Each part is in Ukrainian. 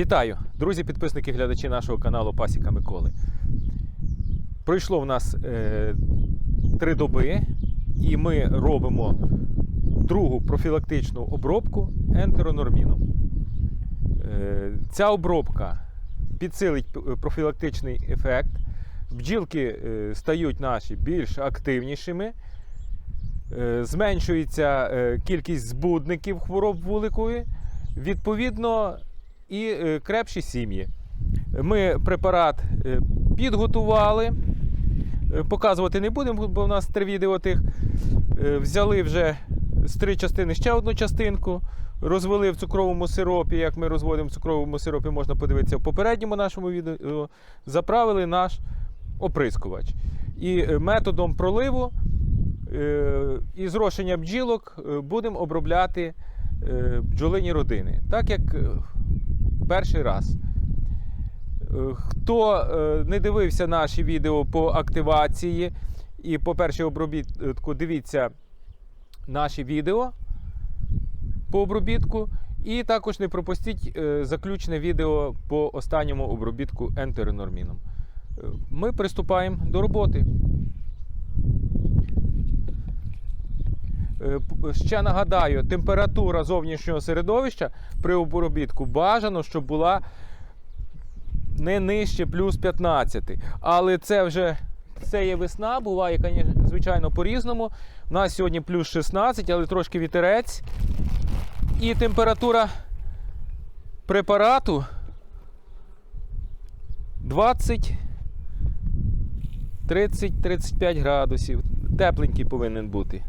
Вітаю, друзі, підписники, глядачі нашого каналу Пасіка Миколи. Пройшло в нас е, три доби, і ми робимо другу профілактичну обробку ентеронорміном. Е, ця обробка підсилить профілактичний ефект. Бджілки е, стають наші більш активнішими. Е, Зменшується е, кількість збудників хвороб вуликової. Відповідно, і е, крепші сім'ї. Ми препарат е, підготували. Е, Показувати не будемо, бо в нас три відео тих. Взяли вже з три частини ще одну частинку, розвели в цукровому сиропі. Як ми розводимо в цукровому сиропі, можна подивитися в попередньому нашому відео. Заправили наш оприскувач. І методом проливу і зрошення бджілок будемо обробляти бджолині родини. Так як перший раз. Е, Хто е, не дивився наші відео по активації і по першій обробітку, дивіться наші відео по обробітку. І також не пропустіть е, заключне відео по останньому обробітку ентеронорміном. Е, Ми приступаємо до роботи. Е, п- Ще нагадаю, температура зовнішнього середовища при обробітку бажано, щоб була не нижче плюс 15. Але це вже це є весна, буває, звичайно, по-різному. У нас сьогодні плюс 16, але трошки вітерець. І температура препарату 20 30-35 градусів. Тепленький повинен бути.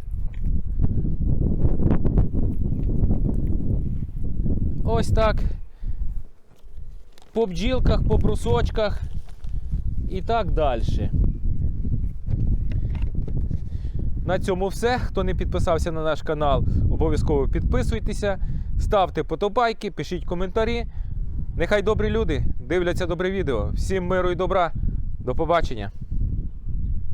Ось так. По бджілках, по брусочках і так далі. На цьому все. Хто не підписався на наш канал, обов'язково підписуйтеся, ставте подобайки, пишіть коментарі. Нехай добрі люди дивляться добре відео. Всім миру і добра. До побачення!